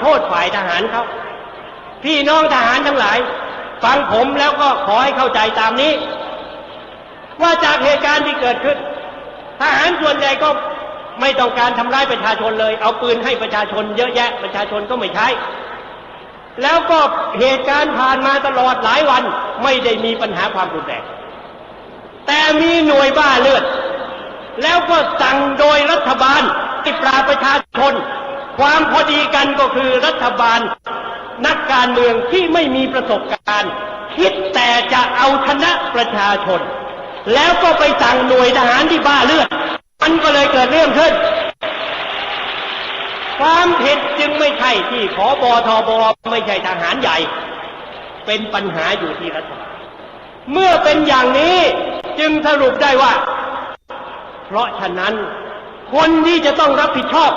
โทษฝ่ายทหารเขาพี่น้องทหารทั้งหลาย ฟังผมแล้วก็ขอให้เข้าใจตามนี้ ว่าจากเหตุการณ์ที่เกิดขึ้น ทหารส่วนใหญ่ก็ไม่ต้องการทำร้ายประชาชนเลย เอาปืนให้ประชาชนเยอะแยะ ประชาชนก็ไม่ใช้ แล้วก็เหตุการณ์ผ่านมาตลอดหลายวันไม่ได้มีปัญหาความรุนแรงแต่มีหน่วยบ้าเลือด แล้วก็สั่งโดยรัฐบาลที่ปราบประชาชน ความพอดีกันก็คือรัฐบาล นักการเมืองที่ไม่มีประสบการณ์ คิดแต่จะเอาชนะประชาชน แล้วก็ไปสั่งหน่วยทหารที่บ้าเลือดมันก็เลยเกิดเรื่องขึ้น ความผิดจึงไม่ใช่ที่ขอบอทบไม่ใช่ทหารใหญ่ เป็นปัญหาอยู่ที่รัฐบาลเมื่อเป็นอย่างนี้จึงสรุปได้ว่า เพราะฉะนั้นคนที่จะต้องรับผิดชอบ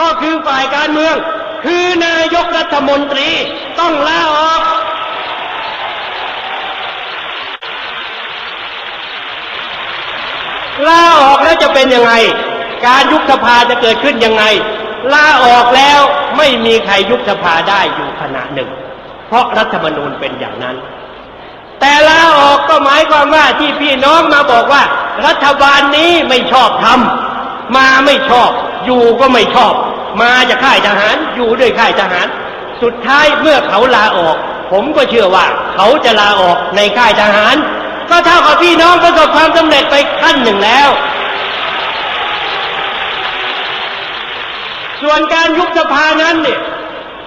ก็คือฝ่ายการเมือง คือนายกรัฐมนตรีต้องลาออก ลาออกแล้วจะเป็นยังไง การยุบสภาจะเกิดขึ้นยังไง ลาออกแล้วไม่มีใครยุบสภาได้อยู่ขณะหนึ่ง เพราะรัฐธรรมนูญเป็นอย่างนั้นแต่ลาออกก็หมายความว่าที่พี่น้องมาบอกว่า รัฐบาลนี้ไม่ชอบทำมาไม่ชอบ อยู่ก็ไม่ชอบ มาจากค่ายทหารอยู่ด้วยค่ายทหาร สุดท้ายเมื่อเขาลาออก ผมก็เชื่อว่า เขาจะลาออกในค่ายทหาร ก็เท่ากับพี่น้องประสบความสำเร็จไปขั้นหนึ่งแล้ว ส่วนการยุบสภานั้นเนี่ย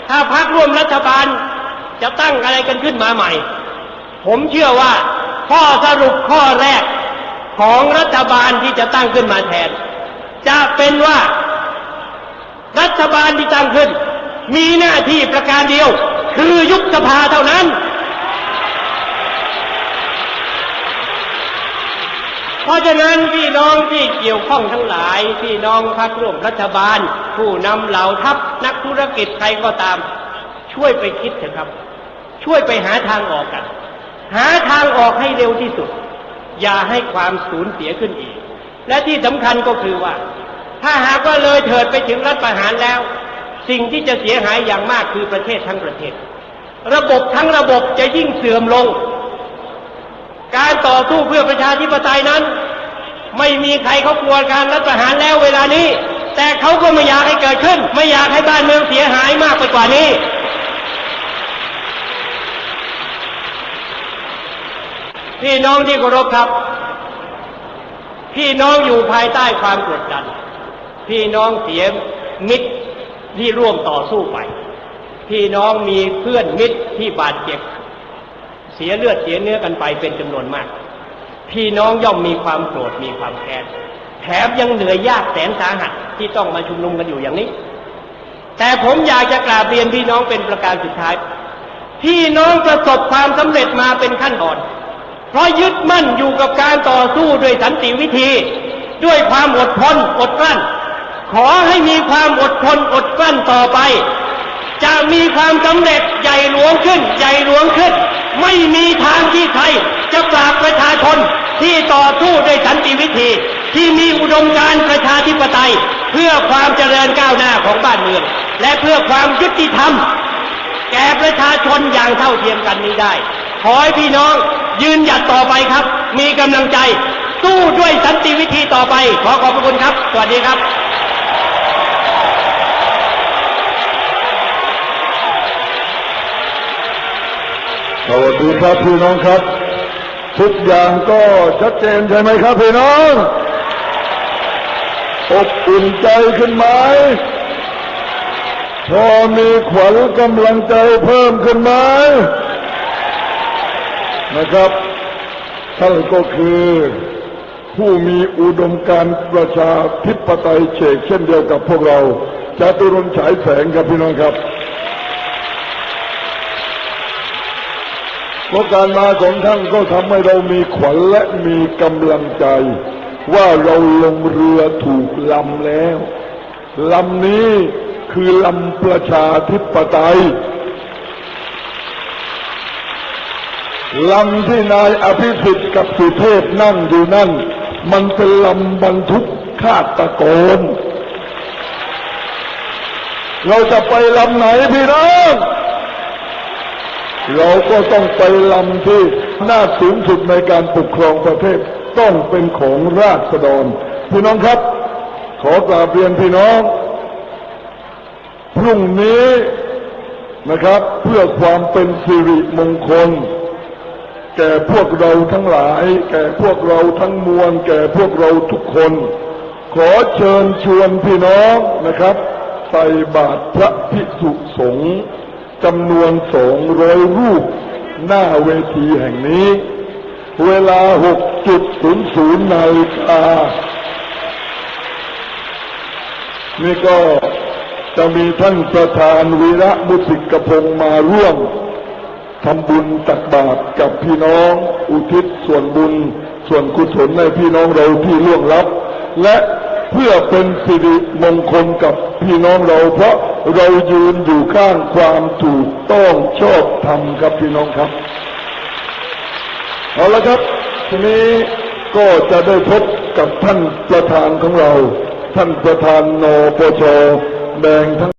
ถ้าพักร่วมรัฐบาลจะตั้งอะไรกันขึ้นมาใหม่ ผมเชื่อว่าข้อสรุปข้อแรกของรัฐบาลที่จะตั้งขึ้นมาแทน จะเป็นว่า บาลที่ตั้งขึ้น มีหน้าที่ประการเดียว คือยุบสภาเท่านั้น เพราะฉะนั้นพี่น้องที่เกี่ยวข้องทั้งหลาย พี่น้องพักร่วมรัฐบาล ผู้นำเหล่าทัพนักธุรกิจใครก็ตาม ช่วยไปคิดเถอะครับ ช่วยไปหาทางออกกัน หาทางออกให้เร็วที่สุด อย่าให้ความสูญเสียขึ้นอีก และที่สำคัญก็คือว่า ถ้าหากว่าเลยเถิดไปถึงรัฐประหารแล้ว สิ่งที่จะเสียหายอย่างมากคือประเทศทั้งประเทศ ระบบทั้งระบบจะยิ่งเสื่อมลง การต่อสู้เพื่อประชาธิปไตยนั้น ไม่มีใครเขากลัวการรัฐประหารแล้วเวลานี้ แต่เขาก็ไม่อยากให้เกิดขึ้น ไม่อยากให้บ้านเมืองเสียหายมากไปกว่านี้พี่น้องที่เคารพครับ พี่น้องอยู่ภายใต้ความกดดัน พี่น้องเสียมิตรที่ร่วมต่อสู้ไป พี่น้องมีเพื่อนมิตรที่บาดเจ็บ เสียเลือดเสียเนื้อกันไปเป็นจำนวนมาก พี่น้องย่อมมีความโกรธมีความแค้นแถมยังเหนื่อยยากแสนสาหัสที่ต้องมาชุมนุมกันอยู่อย่างนี้ แต่ผมอยากจะกราบเรียนพี่น้องเป็นประการสุดท้าย พี่น้องประสบความสำเร็จมาเป็นขั้นตอน เพราะยึดมั่นอยู่กับการต่อสู้ด้วยสันติวิธี ด้วยความอดทนอดกลั้น ขอให้มีความอดทนอดกลั้นต่อไป จะมีความสำเร็จใหญ่หลวงขึ้น ใหญ่หลวงขึ้น ไม่มีทางที่ใครจะปราบประชาชนที่ต่อสู้ด้วยสันติวิธี ที่มีอุดมการประชาธิปไตย เพื่อความเจริญก้าวหน้าของบ้านเมือง และเพื่อความยุติธรรม แก่ประชาชนอย่างเท่าเทียมกันนี้ได้ ขอให้พี่น้องยืนหยัดต่อไปครับ มีกำลังใจ สู้ด้วยสันติวิธีต่อไป ขอขอบพระคุณครับ สวัสดีครับ สวัสดีครับพี่น้องครับ ทุกอย่างก็ชัดเจนใช่ไหมครับพี่น้องอบอุ่นใจขึ้นไหมพอมีขวัญกำลังใจเพิ่มขึ้นไหมนะครับท่านก็คือผู้มีอุดมการประชาธิปไตยเฉกเช่นเดียวกับพวกเราจตุรนฉายแสงครับพี่น้องครับ เพราะการมาของท่านก็ทำให้เรามีขวัญและมีกำลังใจ ว่าเราลงเรือถูกลำแล้วลำนี้คือลำประชาธิปไตยลำที่นายอภิสิทธิ์กับสุเทพนั่งอยู่นั่น มันเป็นลำบรรทุกฆาตกรเราจะไปลำไหนพี่น้อง เราก็ต้องไปลำที่หน้าสูงสุดในการปกครองประเทศต้องเป็นของราษฎรพี่น้องครับ ขอกราบเรียนพี่น้อง พรุ่งนี้นะครับ เพื่อความเป็นสิริมงคล แก่พวกเราทั้งหลาย แก่พวกเราทั้งมวล แก่พวกเราทุกคน ขอเชิญชวนพี่น้องนะครับใส่บาตรพระภิกษุสงฆ์ จำนวนสองร้อยรูป หน้าเวทีแห่งนี้ เวลา6.00นย์ศูนย์นาฬิกานี่ก็จะมีท่านประธานวีระมุสิกพงศ์มาร่วมทำบุญตักบาตรกับพี่น้อง อุทิศส่วนบุญ ส่วนกุศลในพี่น้องเราที่ล่วงลับ และ เพื่อเป็นสิริมงคลกับพี่น้องเรา เพราะเรายืนอยู่ข้างความถูกต้องชอบธรรมครับพี่น้องครับ เอาละครับ ทีนี้ก็จะได้พบกับท่านประธานของเรา ท่านประธานนปชแดงทั้ง